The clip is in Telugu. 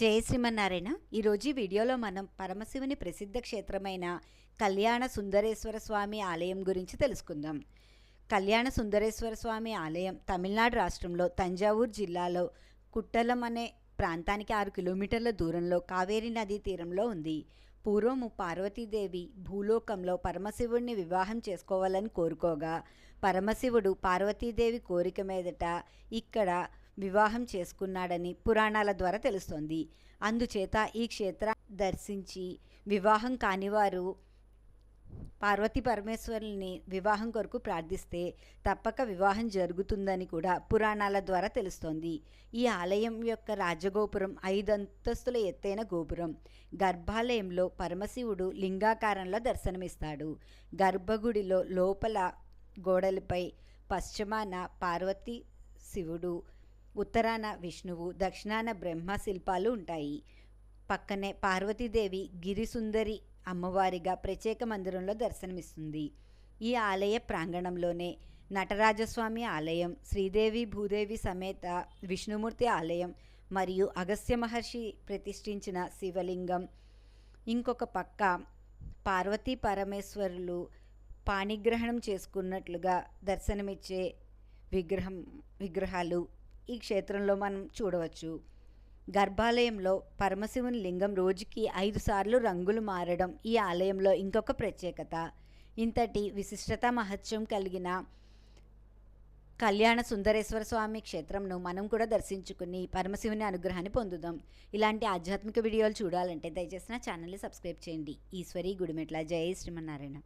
జయ శ్రీమన్నారాయణ. ఈరోజు ఈ వీడియోలో మనం పరమశివుని ప్రసిద్ధ క్షేత్రమైన కళ్యాణ సుందరేశ్వర స్వామి ఆలయం గురించి తెలుసుకుందాం. కళ్యాణ సుందరేశ్వర స్వామి ఆలయం తమిళనాడు రాష్ట్రంలో తంజావూరు జిల్లాలో కుట్టలం అనే ప్రాంతానికి ఆరు కిలోమీటర్ల దూరంలో కావేరీ నదీ తీరంలో ఉంది. పూర్వము పార్వతీదేవి భూలోకంలో పరమశివుడిని వివాహం చేసుకోవాలని కోరుకోగా పరమశివుడు పార్వతీదేవి కోరిక మీదట ఇక్కడ వివాహం చేసుకున్నాడని పురాణాల ద్వారా తెలుస్తోంది. అందుచేత ఈ క్షేత్ర దర్శించి వివాహం కానివారు పార్వతీ పరమేశ్వరుల్ని వివాహం కొరకు ప్రార్థిస్తే తప్పక వివాహం జరుగుతుందని కూడా పురాణాల ద్వారా తెలుస్తోంది. ఈ ఆలయం యొక్క రాజగోపురం ఐదు అంతస్తుల ఎత్తైన గోపురం. గర్భాలయంలో పరమశివుడు లింగాకారంలో దర్శనమిస్తాడు. గర్భగుడిలో లోపల గోడలపై పశ్చిమాన పార్వతీ శివుడు ఉత్తరాన విష్ణువు దక్షిణాన బ్రహ్మ శిల్పాలు ఉంటాయి. పక్కనే పార్వతీదేవి గిరిసుందరి అమ్మవారిగా ప్రత్యేక మందిరంలో దర్శనమిస్తుంది. ఈ ఆలయ ప్రాంగణంలోనే నటరాజస్వామి ఆలయం శ్రీదేవి భూదేవి సమేత విష్ణుమూర్తి ఆలయం మరియు అగస్త్య మహర్షి ప్రతిష్ఠించిన శివలింగం. ఇంకొక పక్క పార్వతీ పరమేశ్వరులు పాణిగ్రహణం చేసుకున్నట్లుగా దర్శనమిచ్చే విగ్రహం విగ్రహాలు ఈ క్షేత్రంలో మనం చూడవచ్చు. గర్భాలయంలో పరమశివుని లింగం రోజుకి ఐదు సార్లు రంగులు మారడం ఈ ఆలయంలో ఇంకొక ప్రత్యేకత. ఇంతటి విశిష్టత మహత్యం కలిగిన కళ్యాణ సుందరేశ్వర స్వామి క్షేత్రంను మనం కూడా దర్శించుకుని పరమశివుని అనుగ్రహాన్ని పొందుదాం. ఇలాంటి ఆధ్యాత్మిక వీడియోలు చూడాలంటే దయచేసి నా ఛానల్ని సబ్స్క్రైబ్ చేయండి. ఈశ్వరి గుడిమెట్ల. జయ శ్రీమన్నారాయణ.